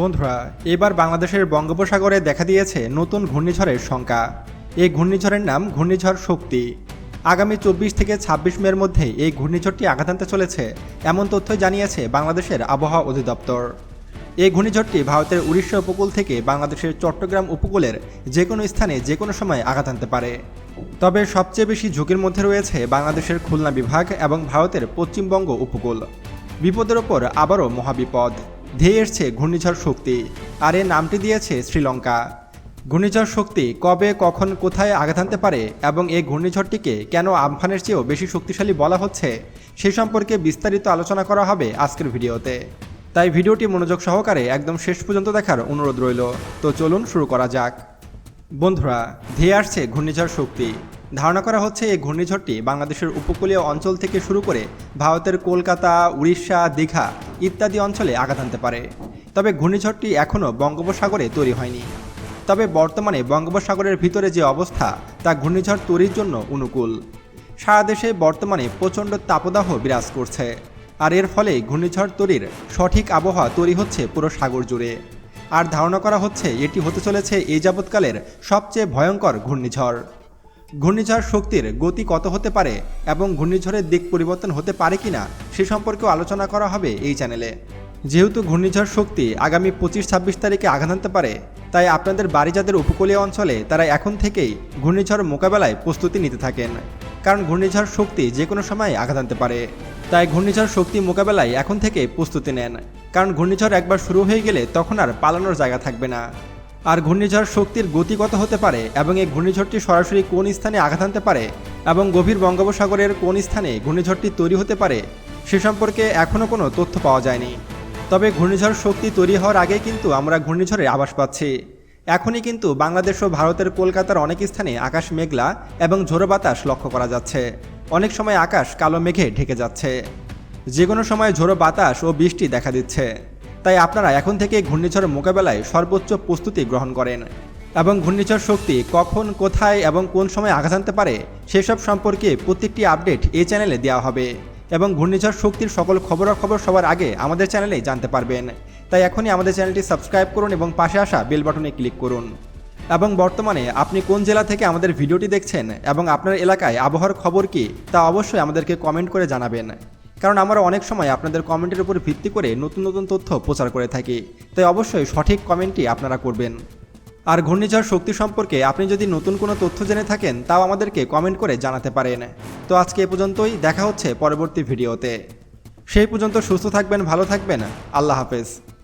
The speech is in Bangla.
বন্ধুরা, এবার বাংলাদেশের বঙ্গোপসাগরে দেখা দিয়েছে নতুন ঘূর্ণিঝড়ের সংখ্যা। এই ঘূর্ণিঝড়ের নাম ঘূর্ণিঝড় শক্তি। আগামী চব্বিশ থেকে ছাব্বিশ মের মধ্যে এই ঘূর্ণিঝড়টি আঘাত আনতে চলেছে, এমন তথ্য জানিয়েছে বাংলাদেশের আবহাওয়া অধিদপ্তর। এই ঘূর্ণিঝড়টি ভারতের উড়িষ্যা উপকূল থেকে বাংলাদেশের চট্টগ্রাম উপকূলের যে কোনো স্থানে যে কোনো সময় আঘাত আনতে পারে। তবে সবচেয়ে বেশি ঝুঁকির মধ্যে রয়েছে বাংলাদেশের খুলনা বিভাগ এবং ভারতের পশ্চিমবঙ্গ উপকূল। বিপদের ওপর আবারও মহাবিপদ। ধেয়ে এসছে ঘূর্ণিঝড় শক্তি, আর এ নামটি দিয়েছে শ্রীলঙ্কা। ঘূর্ণিঝড় শক্তি কবে, কখন, কোথায় আঘাত আনতে পারে এবং এই ঘূর্ণিঝড়টিকে কেন আমফানের চেয়েও বেশি শক্তিশালী বলা হচ্ছে, সে সম্পর্কে বিস্তারিত আলোচনা করা হবে আজকের ভিডিওতে। তাই ভিডিওটি মনোযোগ সহকারে একদম শেষ পর্যন্ত দেখার অনুরোধ রইল। তো চলুন শুরু করা যাক। বন্ধুরা, ধেয়ে আসছে ঘূর্ণিঝড় শক্তি। ধারণা করা হচ্ছে এই ঘূর্ণিঝড়টি বাংলাদেশের উপকূলীয় অঞ্চল থেকে শুরু করে ভারতের কলকাতা, উড়িষ্যা, দীঘা ইত্যাদি অঞ্চলে আঘাত আনতে পারে। তবে ঘূর্ণিঝড়টি এখনও বঙ্গোপসাগরে তৈরি হয়নি। তবে বর্তমানে বঙ্গোপসাগরের ভিতরে যে অবস্থা, তা ঘূর্ণিঝড় তৈরির জন্য অনুকূল। সারা দেশে বর্তমানে প্রচণ্ড তাপদাহ বিরাজ করছে। আর এর ফলে ঘূর্ণিঝড় তৈরির সঠিক আবহাওয়া তৈরি হচ্ছে পুরো সাগর জুড়ে। আর ধারণা করা হচ্ছে এটি হতে চলেছে এই যাবৎকালের সবচেয়ে ভয়ঙ্কর ঘূর্ণিঝড়। ঘূর্ণিঝড় শক্তির গতি কত হতে পারে এবং ঘূর্ণিঝড়ের দিক পরিবর্তন হতে পারে কিনা সে সম্পর্কেও আলোচনা করা হবে এই চ্যানেলে। যেহেতু ঘূর্ণিঝড় শক্তি আগামী পঁচিশ ছাব্বিশ তারিখে আঘাত আনতে পারে, তাই আপনাদের বাড়ি যাদের উপকূলীয় অঞ্চলে তারা এখন থেকেই ঘূর্ণিঝড় মোকাবেলায় প্রস্তুতি নিতে থাকেন। কারণ ঘূর্ণিঝড় শক্তি যে কোনো সময় আঘাত আনতে পারে। তাই ঘূর্ণিঝড় শক্তি মোকাবেলায় এখন থেকে প্রস্তুতি নেন। কারণ ঘূর্ণিঝড় একবার শুরু হয়ে গেলে তখন আর পালানোর জায়গা থাকবে না। আর ঘূর্ণিঝড় শক্তির গতি কত হতে পারে এবং এই ঘূর্ণিঝড়টি সরাসরি কোন স্থানে আঘাত আনতে পারে এবং গভীর বঙ্গোপসাগরের কোন স্থানে ঘূর্ণিঝড়টি তৈরি হতে পারে, সে সম্পর্কে এখনও কোনো তথ্য পাওয়া যায়নি। তবে ঘূর্ণিঝড় শক্তি তৈরি হওয়ার আগে কিন্তু আমরা ঘূর্ণিঝড়ের আভাস পাচ্ছি। এখনই কিন্তু বাংলাদেশ ও ভারতের কলকাতার অনেক স্থানে আকাশ মেঘলা এবং ঝোড়ো বাতাস লক্ষ্য করা যাচ্ছে। অনেক সময় আকাশ কালো মেঘে ঢেকে যাচ্ছে। যে কোনো সময় ঝোড়ো বাতাস ও বৃষ্টি দেখা দিচ্ছে। তাই আপনারা এখন থেকে ঘূর্ণিঝড় মোকাবেলায় সর্বোচ্চ প্রস্তুতি গ্রহণ করেন। এবং ঘূর্ণিঝড় শক্তি কখন, কোথায় এবং কোন সময় আঘাত আনতে পারে, সেসব সম্পর্কে প্রত্যেকটি আপডেট এই চ্যানেলে দেওয়া হবে। এবং ঘূর্ণিঝড় শক্তির সকল খবরাখবর সবার আগে আমাদের চ্যানেলেই জানতে পারবেন। তাই এখনই আমাদের চ্যানেলটি সাবস্ক্রাইব করুন এবং পাশে আসা বেল বাটনে ক্লিক করুন। এবং বর্তমানে আপনি কোন জেলা থেকে আমাদের ভিডিওটি দেখছেন এবং আপনার এলাকায় আবহাওয়ার খবর কি, তা অবশ্যই আমাদেরকে কমেন্ট করে জানাবেন। কারণ আমরা অনেক সময় আপনাদের কমেন্টের উপর ভিত্তি করে নতুন নতুন তথ্য প্রচার করে থাকি। তাই অবশ্যই সঠিক কমেন্টই আপনারা করবেন। আর ঘূর্ণিঝড় শক্তি সম্পর্কে আপনি যদি নতুন কোনো তথ্য জেনে থাকেন, তাও আমাদেরকে কমেন্ট করে জানাতে পারেন। তো আজকে এ পর্যন্তই, দেখা হচ্ছে পরবর্তী ভিডিওতে। সেই পর্যন্ত সুস্থ থাকবেন, ভালো থাকবেন। আল্লাহ হাফেজ।